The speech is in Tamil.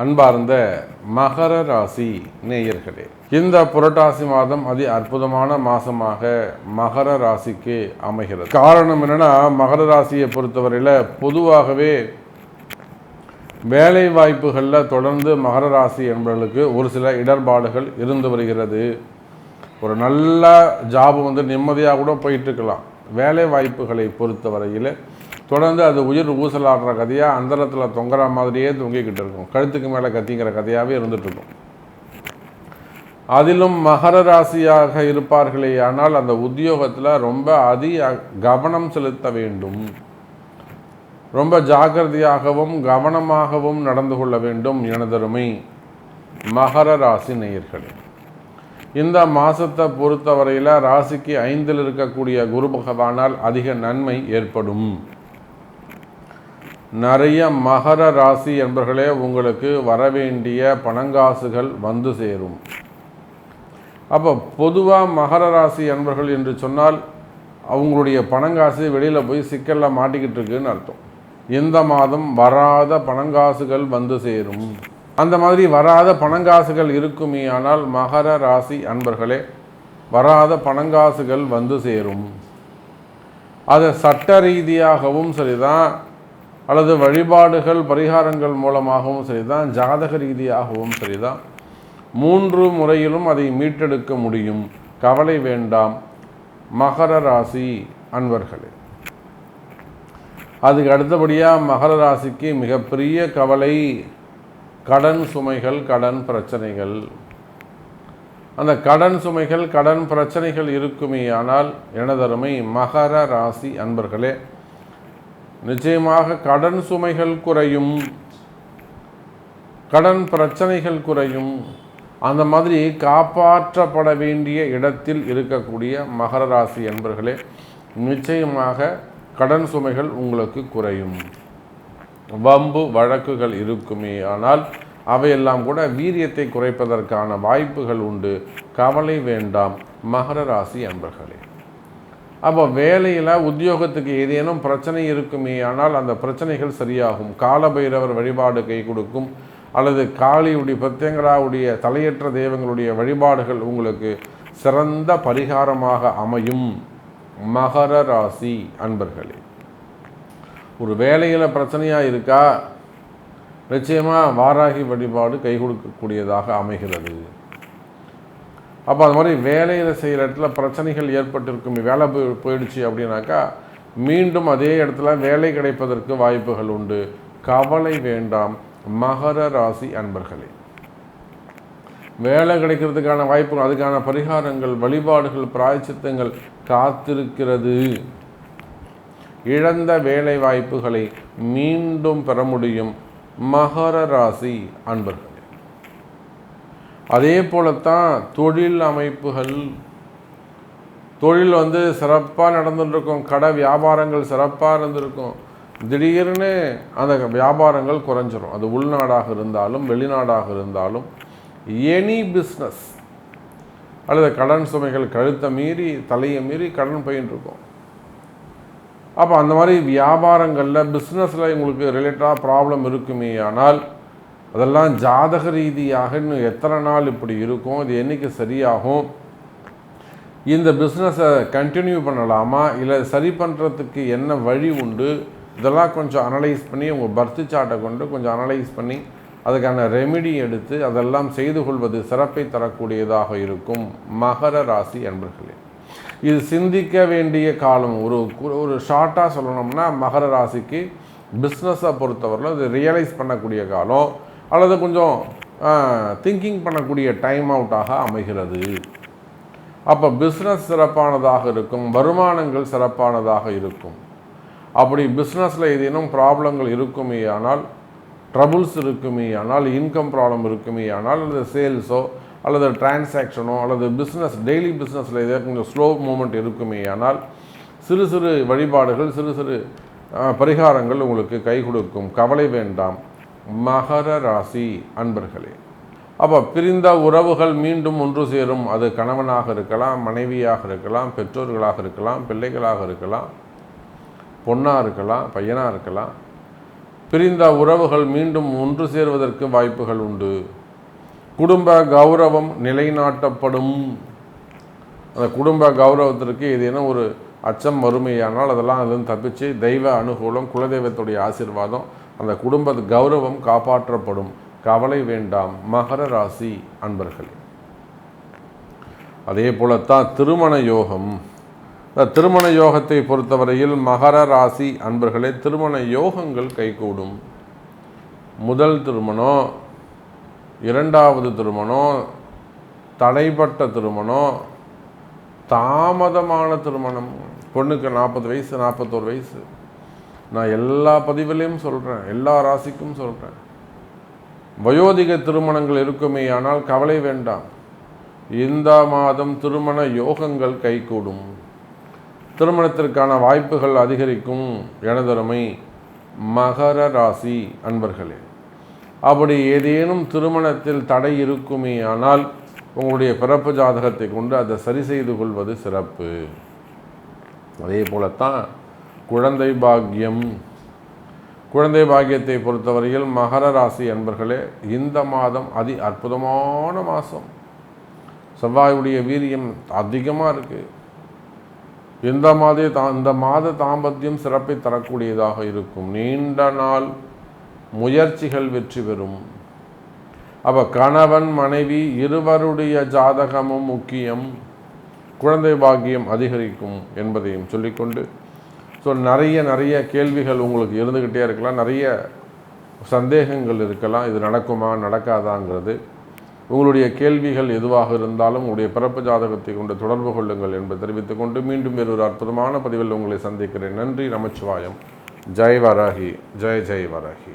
அன்பார்ந்த மகர ராசி நேயர்களே இந்த புரட்டாசி மாதம் அதி அற்புதமான மாசமாக மகர ராசிக்கு அமைகிறது. காரணம் என்னன்னா மகர ராசியை பொறுத்தவரையில் பொதுவாகவே வேலை வாய்ப்புகளில் தொடர்ந்து மகர ராசி என்பவர்களுக்கு ஒரு சில இடர்பாடுகள் இருந்து வருகிறது. ஒரு நல்ல ஜாப் வந்து நிம்மதியாக கூட போயிட்டு இருக்கலாம். வேலை வாய்ப்புகளை பொறுத்தவரையில் தொடர்ந்து அது உயிர் ஊசலாடுற கதையாக அந்தரத்தில் தொங்குற மாதிரியே தொங்கிக்கிட்டு இருக்கும். கழுத்துக்கு மேலே கத்திங்கிற கதையாகவே இருந்துகிட்ருக்கும் அதிலும் மகர ராசியாக இருப்பார்களே ஆனால் அந்த உத்தியோகத்தில் ரொம்ப அதி கவனம் செலுத்த வேண்டும். ரொம்ப ஜாக்கிரதையாகவும் கவனமாகவும் நடந்து கொள்ள வேண்டும் எனதருமை மகர ராசி நேயர்களே. இந்த மாதத்தை பொறுத்தவரையில் ராசிக்கு ஐந்தில் இருக்கக்கூடிய குரு பகவானால் அதிக நன்மை ஏற்படும். நிறைய மகர ராசி என்பர்களே உங்களுக்கு வரவேண்டிய பணங்காசுகள் வந்து சேரும். அப்போ பொதுவாக மகர ராசி என்பர்கள் என்று சொன்னால் அவங்களுடைய பணங்காசு வெளியில் போய் சிக்கலில் மாட்டிக்கிட்டு இருக்குன்னு அர்த்தம். இந்த மாதம் வராத பணங்காசுகள் வந்து சேரும். அந்த மாதிரி வராத பணங்காசுகள் இருக்குமே ஆனால் மகர ராசி அன்பர்களே வராத பணங்காசுகள் வந்து சேரும். அதை சட்ட ரீதியாகவும் சரிதான் அல்லது வழிபாடுகள் பரிகாரங்கள் மூலமாகவும் சரிதான் ஜாதக ரீதியாகவும் சரிதான். மூன்று முறையிலும் அதை மீட்டெடுக்க முடியும். கவலை வேண்டாம். மகர ராசி அன்பர்களே. அதுக்கு அடுத்தபடியாக மகர ராசிக்கு மிகப்பெரிய கவலை கடன் சுமைகள் கடன் பிரச்சனைகள். அந்த கடன் சுமைகள் கடன் பிரச்சனைகள் இருக்குமே ஆனால் எனதருமை மகர ராசி அன்பர்களே நிச்சயமாக கடன் சுமைகள் குறையும். கடன் பிரச்சனைகள் குறையும். அந்த மாதிரி காப்பாற்றப்பட வேண்டிய இடத்தில் இருக்கக்கூடிய மகர ராசி என்பர்களே நிச்சயமாக கடன் சுமைகள் உங்களுக்கு குறையும். வம்பு வழக்குகள் இருக்குமே. ஆனால் அவையெல்லாம் கூட வீரியத்தை குறைப்பதற்கான வாய்ப்புகள் உண்டு. கவலை வேண்டாம் மகர ராசி அன்பர்களே. அப்போ வேலையில் உத்தியோகத்துக்கு ஏதேனும் பிரச்சனை இருக்குமே ஆனால் அந்த பிரச்சனைகள் சரியாகும். காலபைரவர் வழிபாடு கை கொடுக்கும். அல்லது காளியுடைய பிரத்யங்கராவுடைய தலையற்ற தெய்வங்களுடைய வழிபாடுகள் உங்களுக்கு சிறந்த பரிகாரமாக அமையும். மகர ராசி அன்பர்களே ஒரு வேலையில் பிரச்சனையாக இருக்கா? நிச்சயமாக வாராகி வழிபாடு கை கொடுக்கக்கூடியதாக அமைகிறது. அப்போ அது மாதிரி வேலையில் செய்கிற இடத்துல பிரச்சனைகள் ஏற்பட்டிருக்கும். வேலை போய் போயிடுச்சு அப்படின்னாக்கா மீண்டும் அதே இடத்துல வேலை கிடைப்பதற்கு வாய்ப்புகள் உண்டு. கவலை வேண்டாம். மகர ராசி அன்பர்களே. வேலை கிடைக்கிறதுக்கான வாய்ப்புகள் அதுக்கான பரிகாரங்கள் வழிபாடுகள் பிராய்ச்சித்தங்கள் காத்திருக்கிறது. இழந்த வேலை வாய்ப்புகளை மீண்டும் பெற முடியும். மகர ராசி அன்பர்கள். அதே போலத்தான் தொழில் அமைப்புகள் தொழில் வந்து சிறப்பாக நடந்துருக்கும் கடை வியாபாரங்கள் சிறப்பாக இருந்திருக்கும். திடீர்னு அந்த வியாபாரங்கள் குறைஞ்சிரும். அது உள்நாடாக இருந்தாலும் வெளிநாடாக இருந்தாலும் எனி பிஸ்னஸ் அல்லது கடன் சுமைகள் கழுத்தை மீறி தலையை மீறி கடன் போயின்னு இருக்கும் அப்போ அந்த மாதிரி வியாபாரங்களில் பிஸ்னஸில் உங்களுக்கு ரிலேட்டடாக ப்ராப்ளம் இருக்குமே ஆனால் அதெல்லாம் ஜாதக ரீதியாக இன்னும் எத்தனை நாள் இப்படி இருக்கும்? இது என்றைக்கு சரியாகும்? இந்த பிஸ்னஸை கண்டினியூ பண்ணலாமா? இல்லை சரி பண்ணுறதுக்கு என்ன வழி உண்டு? இதெல்லாம் கொஞ்சம் அனலைஸ் பண்ணி உங்கள் பர்த்து சார்ட்டை கொண்டு கொஞ்சம் அனலைஸ் பண்ணி அதுக்கான ரெமிடி எடுத்து அதெல்லாம் செய்து கொள்வது சிறப்பை தரக்கூடியதாக இருக்கும். மகர ராசி என்பர்களே இது சிந்திக்க வேண்டிய காலம். ஒரு ஒரு ஷார்ட்டாக சொல்லணும்னா மகர ராசிக்கு பிஸ்னஸை பொறுத்தவரையில் இது ரியலைஸ் பண்ணக்கூடிய காலம். அல்லது கொஞ்சம் திங்கிங் பண்ணக்கூடிய டைம் அவுட்டாக அமைகிறது. அப்போ பிஸ்னஸ் சிறப்பானதாக இருக்கும் வருமானங்கள் சிறப்பானதாக இருக்கும். அப்படி பிஸ்னஸில் ஏதேனும் ப்ராப்ளங்கள் இருக்குமே ஆனால் ட்ரபுள்ஸ் இருக்குமே ஆனால் இன்கம் ப்ராப்ளம் இருக்குமே ஆனால் அல்லது சேல்ஸோ அல்லது டிரான்சாக்ஷனோ அல்லது பிஸ்னஸ் டெய்லி பிஸ்னஸில் ஏதோ கொஞ்சம் ஸ்லோ மூமெண்ட் இருக்குமே ஆனால் சிறு சிறு வழிபாடுகள் சிறு சிறு பரிகாரங்கள் உங்களுக்கு கை கொடுக்கும். கவலை வேண்டாம். மகர ராசி அன்பர்களே அப்போ பிரிந்த உறவுகள் மீண்டும் ஒன்று சேரும். அது கணவனாக இருக்கலாம் மனைவியாக இருக்கலாம் பெற்றோர்களாக இருக்கலாம் பிள்ளைகளாக இருக்கலாம் பொண்ணாக இருக்கலாம் பையனாக இருக்கலாம். பிரிந்த உறவுகள் மீண்டும் ஒன்று சேர்வதற்கு வாய்ப்புகள் உண்டு. குடும்ப கௌரவம் நிலைநாட்டப்படும். அந்த குடும்ப கௌரவத்திற்கு ஏதேனும் ஒரு அச்சம் வறுமையானால் அதெல்லாம் அதிலிருந்து தப்பிச்சு தெய்வ அனுகூலம் குலதெய்வத்துடைய ஆசிர்வாதம் அந்த குடும்ப கௌரவம் காப்பாற்றப்படும். கவலை வேண்டாம் மகர ராசி அன்பர்களே. அதே போலத்தான் திருமண யோகம். இந்த திருமண யோகத்தை பொறுத்தவரையில் மகர ராசி அன்பர்களே திருமண யோகங்கள் கைகூடும். முதல் திருமணம் இரண்டாவது திருமணம் தடைப்பட்ட திருமணம் தாமதமான திருமணம். பொண்ணுக்கு நாற்பது வயசு நாற்பத்தோரு வயசு. நான் எல்லா பதிவிலையும் சொல்கிறேன் எல்லா ராசிக்கும் சொல்கிறேன் வயோதிக திருமணங்கள் இருக்குமே ஆனால் கவலை வேண்டாம். இந்த மாதம் திருமண யோகங்கள் கைகூடும். திருமணத்திற்கான வாய்ப்புகள் அதிகரிக்கும் எனதருமை மகர ராசி அன்பர்களே. அப்படி ஏதேனும் திருமணத்தில் தடை இருக்குமே ஆனால் உங்களுடைய பிறப்பு ஜாதகத்தை கொண்டு அதை சரி செய்து கொள்வது சிறப்பு. அதே போலத்தான் குழந்தை பாக்கியம். குழந்தை பாக்கியத்தை பொறுத்தவரையில் மகர ராசி என்பர்களே இந்த மாதம் அதி அற்புதமான மாதம். செவ்வாயுடைய வீரியம் அதிகமாக இருக்குது இந்த மாதே தா இந்த மாத தாம்பத்தியம் சிறப்பை தரக்கூடியதாக இருக்கும். நீண்ட நாள் முயற்சிகள் வெற்றி பெறும். அப்போ கணவன் மனைவி இருவருடைய ஜாதகமும் முக்கியம். குழந்தை பாக்கியம் அதிகரிக்கும் என்பதையும் சொல்லிக்கொண்டு ஸோ நிறைய நிறைய கேள்விகள் உங்களுக்கு இருந்துக்கிட்டே இருக்கலாம். நிறைய சந்தேகங்கள் இருக்கலாம். இது நடக்குமா நடக்காதாங்கிறது. உங்களுடைய கேள்விகள் எதுவாக இருந்தாலும் உங்களுடைய பிறப்பு ஜாதகத்தை கொண்டு தொடர்பு கொள்ளுங்கள் என்பதை தெரிவித்துக் கொண்டு மீண்டும் வேறொரு அற்புதமான பதிவில் உங்களை சந்திக்கிறேன். நன்றி நமச்சிவாயம். ஜெய் வராகி ஜெய் ஜெய் வராகி.